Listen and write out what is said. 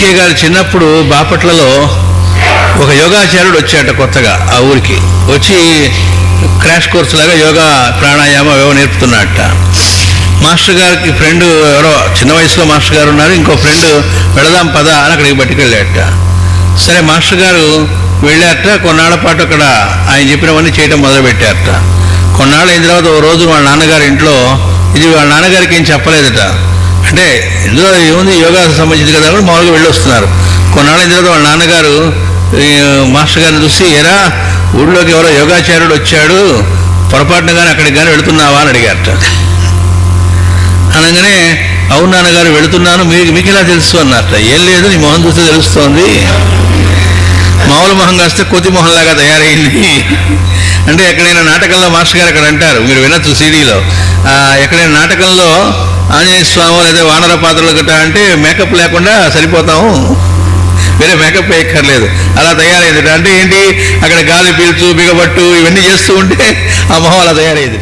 GK గారు చిన్నప్పుడు బాపట్లలో ఒక యోగాచార్యుడు వచ్చాట కొత్తగా ఆ ఊరికి. వచ్చి క్రాష్ కోర్స్ లాగా యోగా ప్రాణాయామం ఏవో నేర్పుతున్నట్ట మాస్టర్ గారికి ఫ్రెండ్ ఎవరో చిన్న వయసులో మాస్టర్ గారు ఉన్నారు ఇంకో ఫ్రెండ్ వెళదాం పద అని అక్కడికి పట్టుకెళ్ళాట సరే మాస్టర్ గారు వెళ్ళారట కొన్నాళ్ళ పాటు అక్కడ ఆయన చెప్పినవన్నీ చేయటం మొదలుపెట్టారట. కొన్నాళ్ళు అయిన తర్వాత ఓ రోజు వాళ్ళ నాన్నగారి ఇంట్లో ఇది వాళ్ళ నాన్నగారికి ఏం చెప్పలేదట. అంటే ఇందులో ఏముంది? యోగా సంబంధించింది కదా కూడా మామూలుగా వెళ్ళి వస్తున్నారు. కొన్నాళ్ళ తర్వాత వాళ్ళ నాన్నగారు మాస్టర్ గారిని చూసి ఎరా ఊళ్ళోకి ఎవరో యోగాచార్యుడు వచ్చాడు పొరపాటున కానీ అక్కడికి కానీ వెళుతున్నావా? అని అడిగారట. అనగానే అవును నాన్నగారు వెళుతున్నాను మీకు మీకు ఎలా తెలుసు? అన్నట్ట ఏం లేదు నీ మొహం చూస్తే తెలుస్తోంది. మామూలు మొహం కాస్తే కొద్ది మొహంలాగా తయారైంది. అంటే ఎక్కడైనా నాటకంలో మాస్టర్ గారు అక్కడ అంటారు. మీరు వినొచ్చు సీడీలో. ఎక్కడైనా నాటకంలో ఆంజనేయ స్వామి లేదా వానర పాత్రలు గట్రా అంటే మేకప్ లేకుండా సరిపోతాము. వేరే మేకప్ వేయక్కర్లేదు. అలా తయారైంది. అంటే ఏంటి? అక్కడ గాలి పీల్చు బిగబట్టు ఇవన్నీ చేస్తూ ఉంటే ఆ మొహం అలా తయారైంది.